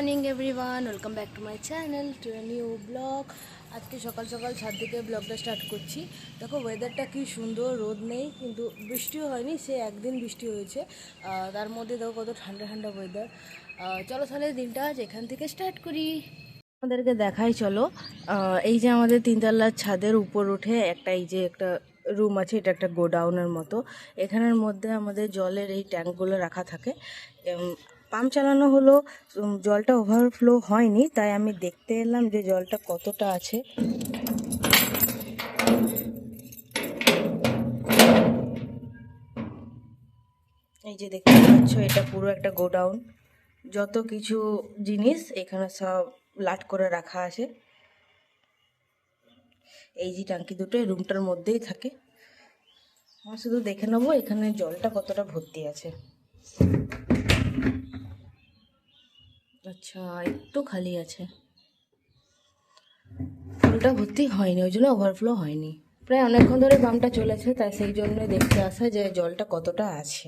Morning everyone welcome back to my channel to new blog আজকে সকাল সকাল ছাদ থেকে ব্লগটা স্টার্ট করছি। দেখো ওয়েদারটা কি সুন্দর, রোদ নেই, কিন্তু বৃষ্টিও হয়নি, সে একদিন বৃষ্টি হয়েছে। তার মধ্যে দেখো কত ঠান্ডা ঠান্ডা ওয়েদার চলো তাহলে দিনটা আজ এখান থেকে স্টার্ট করি। আমাদেরকে দেখাই, চলো। এই যে আমাদের তিনতলার ছাদের উপর উঠে একটা এই যে একটা রুম আছে, এটা একটা গোডাউনের মতো। এখানের মধ্যে আমাদের জলের এই ট্যাঙ্কগুলো রাখা থাকে। পাম্প চালানো হলো জলটা ওভারফ্লো হয়নি, তাই আমি দেখতে এলাম যে জলটা কতটা আছে। এই যে দেখতে পাচ্ছ, এটা পুরো একটা গোডাউন। যত কিছু জিনিস এখানে সব লাট করে রাখা আছে। এই যে টাঙ্কি দুটো রুমটার মধ্যেই থাকে। আমরা শুধু দেখে নেব এখানে জলটা কতটা ভর্তি আছে। আচ্ছা একটু খালি আছে। ফুলটা ভর্তি হয়নি, ওই জন্য ওভারফ্লো হয়নি। প্রায় অনেকক্ষণ ধরে পাম্পটা চলেছে, তাই সেই জন্য দেখতে আসা যে জলটা কতটা আছে।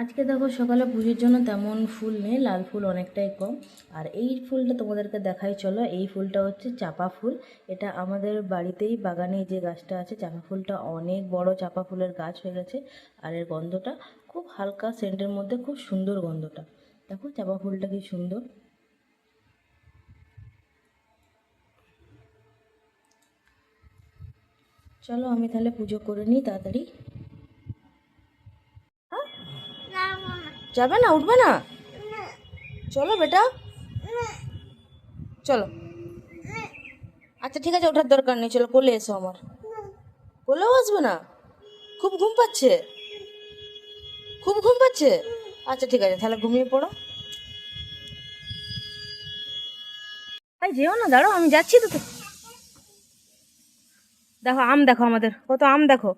আজকে দেখো সকালে পুজোর জন্য তেমন ফুল নেই, লাল ফুল অনেকটাই কম। আর এই ফুলটা তোমাদেরকে দেখাই, চলো। এই ফুলটা হচ্ছে চাপা ফুল। এটা আমাদের বাড়িতেই বাগানে যে গাছটা আছে, চাপা ফুলটা অনেক বড় চাপা ফুলের গাছ হয়ে গেছে। আর এর গন্ধটা খুব হালকা সেন্টের মধ্যে, খুব সুন্দর গন্ধটা। দেখো চাপা ফুলটা কি সুন্দর। চলো আমি তাহলে পুজো করে নিই তাড়াতাড়ি। যাবে না? উঠবে না? চলো বেটা। চলো। আচ্ছা ঠিক আছে ওঠার দরকার নেই চলো কোলে এসো আমার। কোলেও আসবে না? খুব ঘুম পাচ্ছে? খুব ঘুম পাচ্ছে? আচ্ছা ঠিক আছে তাহলে ঘুমিয়ে পড়ো। তাই যেও না দাঁড়াও আমি যাচ্ছি তো। দেখো আম দেখো আমাদের কত আম দেখো।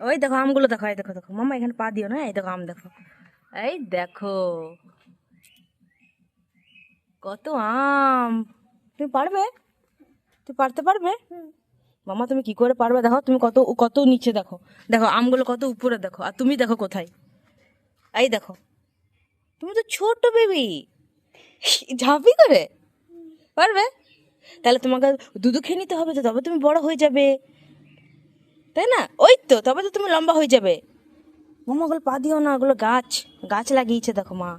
ওই দেখো আমগুলো দেখো, এই দেখো দেখো। মামা এখানে পা দিও না, এই দেখো আম দেখো। এই দেখো। কত আম। তুমি পারবে? তুমি পারতে পারবে? মামা তুমি কি করে পারবে? দেখো, তুমি কত কত নিচে দেখো। দেখো, আমগুলো কত উপরে দেখো। আর তুমি দেখো কোথায়? এই দেখো। তুমি তো ছোট বেবি। ঝাঁপি করে। পারবে? তাহলে তোমাকে দুধু খেয়ে নিতে হবে, তো তবে তুমি বড় হয়ে যাবে। তাই না? ওই তো, তবে তো তুমি লম্বা হয়ে যাবে। মামা ওগুলো পা দিও না, ওগুলো গাছ। গাছ লাগিয়েছে, দেখো মা।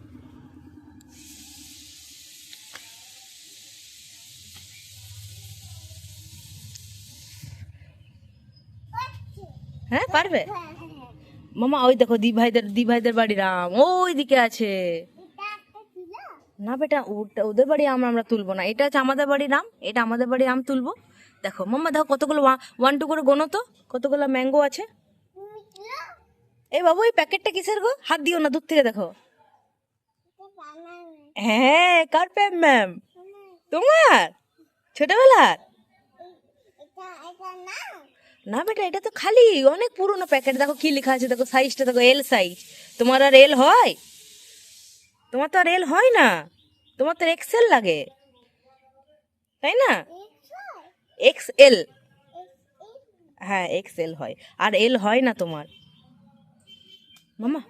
হ্যাঁ পারবে? মামা, ওই দেখো দি ভাইদের দি ভাইদের বাড়ির আম ওই দিকে আছে। না বেটা ওদের বাড়ি আম আমরা তুলবো না। এটা হচ্ছে আমাদের বাড়ির আম এটা আমাদের বাড়ি আম তুলবো। দেখো, মাম্মা দেখো কতগুলো ওয়ান টু করে গোনো তো, কতগুলো ম্যাঙ্গো আছে? এই বাবু, এই প্যাকেটটা কিসের গো? হাত দিও না, দূর থেকে দেখো। হ্যাঁ কার প্যাম ম্যাম তোমার? ছোটবেলার? না বেটা, এটা তো খালি, অনেক পুরনো প্যাকেট দেখো কি লেখা আছে, দেখো সাইজটা দেখো এল সাইজ তোমার আর এল হয়? তোমার তো আর এল হয় না? তোমার তো এক্সেল লাগে। তাই না? এক্স এল হ্যাঁ এক্স এল হয়। আর এল হয় না তোমার। মামা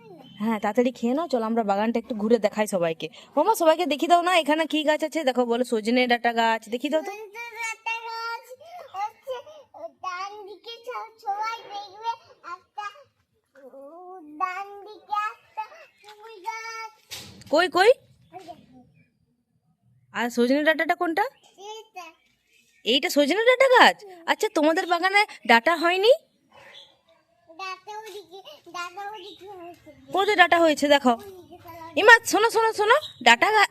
হ্যাঁ তাড়াতাড়ি খেয়ে নাও চলো আমরা বাগানটা একটু ঘুরে দেখাই সবাইকে। মামা সবাইকে দেখি দাও না এখানে কি গাছ আছে? দেখো বলো সজনে ডাটা গাছ দেখি দাও তো। কই কই? আর সজনে ডাটাটা কোনটা? এইটা সজনে ডাটা গাছ। আচ্ছা তোমাদের বাগানে ডাটা হয়নি? কোথায় ডাটা হয়েছে দেখো। ইমা শোনো শোনো শোনো ডাটা গাছ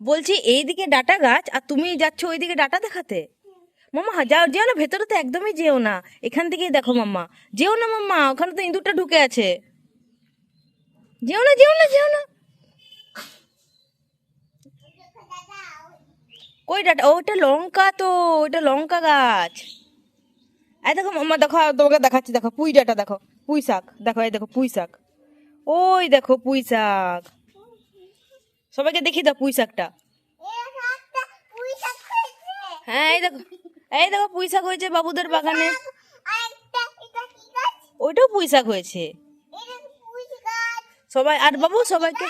বলছি এইদিকে ডাটা গাছ আর তুমি যাচ্ছ ওইদিকে ডাটা দেখাতে? মাম্মা যাও যেও না ভেতরে তো একদমই যেও না। এখান থেকেই দেখো মাম্মা। যেও না মাম্মা ওখানে তো ইঁদুরটা ঢুকে আছে। যেও না যেও না যেও না। কই ডাটা ওটা লঙ্কা তো ওটা লঙ্কা গাছ। এই দেখো মাম্মা, দেখো, তোমাকে দেখাচ্ছি, দেখো পুঁই ডাটা দেখো, পুঁই শাক। দেখো, এই দেখো, পুঁই শাক। ওই দেখো, পুঁই শাক। সবাইকে দেখি দাও পুঁই শাকটা। হ্যাঁ এই দেখো এই দেখো, পুঁই শাক হয়েছে বাবুদের বাগানে। ওইটাও পুঁই শাক হয়েছে। সবাই, আর বাবু, সবাইকে,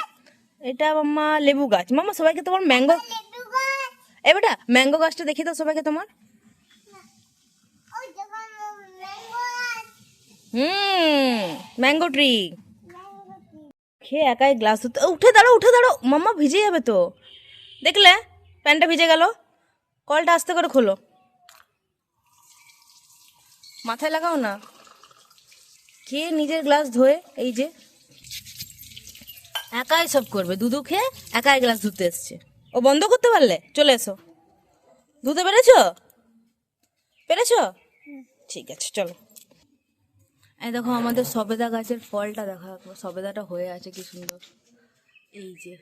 এটা মাম্মা লেবু গাছ। মামা সবাইকে তোমার ম্যাঙ্গো এ বেটা ম্যাঙ্গো গাছটা দেখি দাও সবাইকে তোমার। হুম ম্যাঙ্গো ট্রি খেয়ে একাই গ্লাস ধুতে উঠে দাঁড়ো উঠে দাঁড়ো মাম্মা ভিজে যাবে তো। দেখলে প্যান্টটা ভিজে গেল। কলটা আস্তে করে খোলো। মাথায় লাগাও না। খেয়ে নিজের গ্লাস ধোয়ে? এই যে। একাই সব করবে। দুধু খেয়ে একাই গ্লাস ধুতে এসছে। ও বন্ধ করতে পারলে? চলে এসো। ধুতে পেরেছ? পেরেছ? ঠিক আছে, চলো। এই দেখো, আমাদের সবেদা গাছের ফলটা দেখো সবেদাটা হয়ে আছে, কি সুন্দর। এই যে।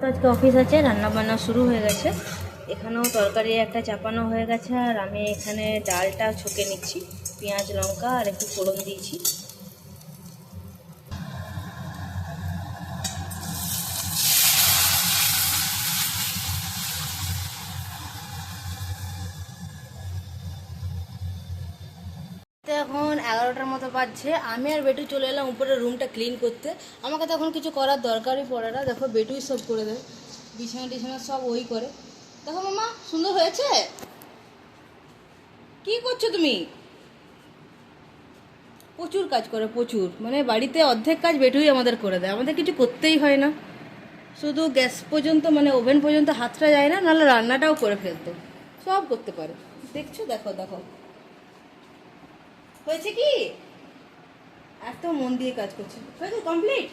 তো আজকে অফিস আছে রান্না বান্না শুরু হয়ে গেছে। এখানেও তরকারি একটা চাপানো হয়ে গেছে, আর আমি এখানে ডালটা ছকে নিচ্ছি। পেঁয়াজ, লঙ্কা আর একটু ফোড়ন দিয়েছি। মতো বাজছে আমি আর বেটু চলে এলাম উপরে রুমটা ক্লিন করতে। আমাকে তো এখন কিছু করার দরকারই পড়ে না। দেখো বেটুই সব করে দেয়। বিছানা টিছানা সব ওই করে। দেখো মামা, সুন্দর হয়েছে? কি করছ তুমি? প্রচুর কাজ করে, প্রচুর। মানে বাড়িতে অর্ধেক কাজ বেটুই আমাদের করে দেয়। আমাদের কিছু করতেই হয় না। শুধু গ্যাস পর্যন্ত মানে ওভেন পর্যন্ত হাতটা যায় না, নাহলে রান্নাটাও করে ফেলতো। সব করতে পারে। দেখছ, দেখো দেখো। হয়েছে কি? এত মন দিয়ে কাজ করছে। কমপ্লিট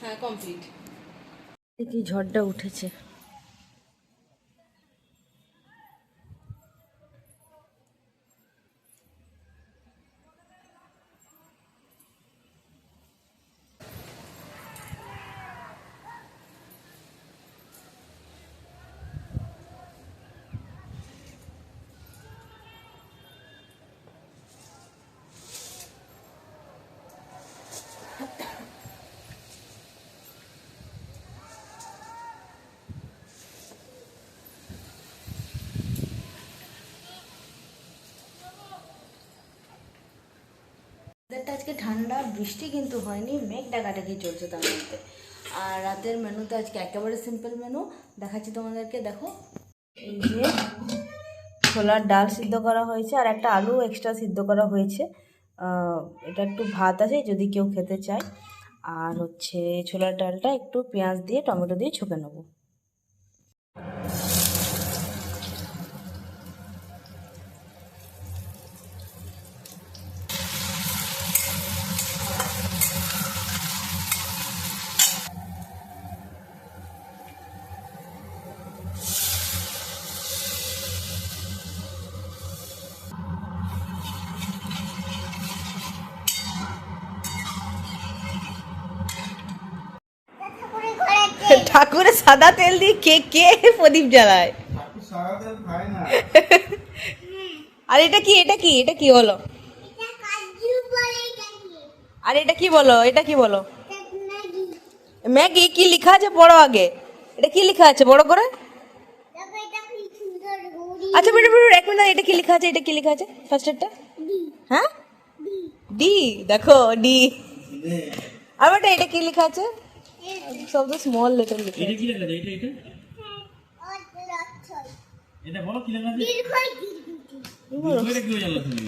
হ্যাঁ। কমপ্লিট কি ঝড়টা উঠেছে। ওদেরটা আজকে ঠান্ডা, বৃষ্টি কিন্তু হয়নি, মেঘ ডাকাটাকি চলছে তার মধ্যে। আর রাতের মেনুতে আজকে একেবারে সিম্পল মেনু দেখাচ্ছি তোমাদেরকে, দেখো। এই যে ছোলার ডাল সিদ্ধ করা হয়েছে, আর একটা আলু এক্সট্রা সিদ্ধ করা হয়েছে। এটা একটু ভাত আছে, যদি কেউ খেতে চায়। আর হচ্ছে ছোলার ডালটা একটু পেঁয়াজ দিয়ে, টমেটো দিয়ে ছুঁকে নেব। ঠাকুরের সাদা তেল দিয়ে কে কে প্রদীপ জ্বালায়? আর এটা কি এটা কি এটা কি বলো? আর এটা কি বলো এটা কি বলো? ম্যাগি কি লেখা আছে পড়ো আগে? এটা কি লেখা আছে বড় করে? আচ্ছা বেটা বেটা এক মিনিট এটা কি লেখা আছে এটা কি লেখা আছে? ফার্স্টেরটা ডি হ্যাঁ? ডি। ডি দেখো ডি। আর বেটা এটা কি লেখা আছে? সব তো স্মল লেটার লেখা এটা কি লেখা আছে এটা এটা? এটা বলো কি লেখা আছে? এটা কি জানলা তুমি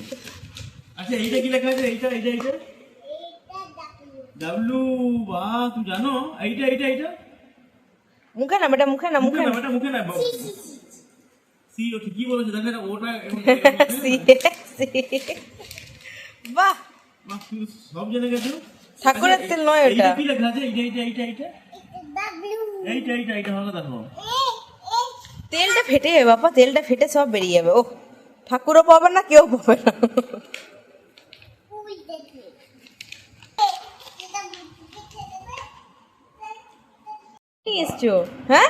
আচ্ছা এইটা কি লেখা আছে? এইটা এইটা এইটা? ডাব্লু বা তুই জানো? এইটা এইটা এইটা? মুখে না বেটা মুখে না মুখে না এটা মুখে না সি ও ঠিকই বলেছে? দেখো এটা ওটা সি সি। বাহ! বাহ, তুমি সব জেনে গেছো? ঠাকুরের তেল নয় ওটা। কি লেখা আছে? এইটা এইটা এইটা এইটা? এইটা এইটা ভালো দেখো তেলটা ফেটে যাবে বাবা তেলটা ফেটে সব বেরিয়ে যাবে। ও ঠাকুরও পাবে না কেউ পাবে না। কি এসছো? হ্যাঁ?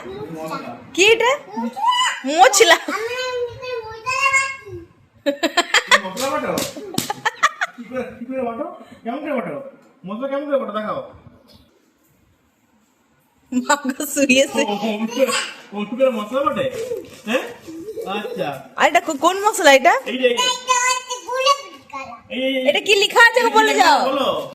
কি এটা? বাটো কেমন করে বাটো কেমন করে ওটা দেখাও? মাগো করে মশলা বাটে? হ্যাঁ? আচ্ছা। আর এটা কোন মশলা এটা? এই যে কি লেখা আছে? বলে যাও। বলো।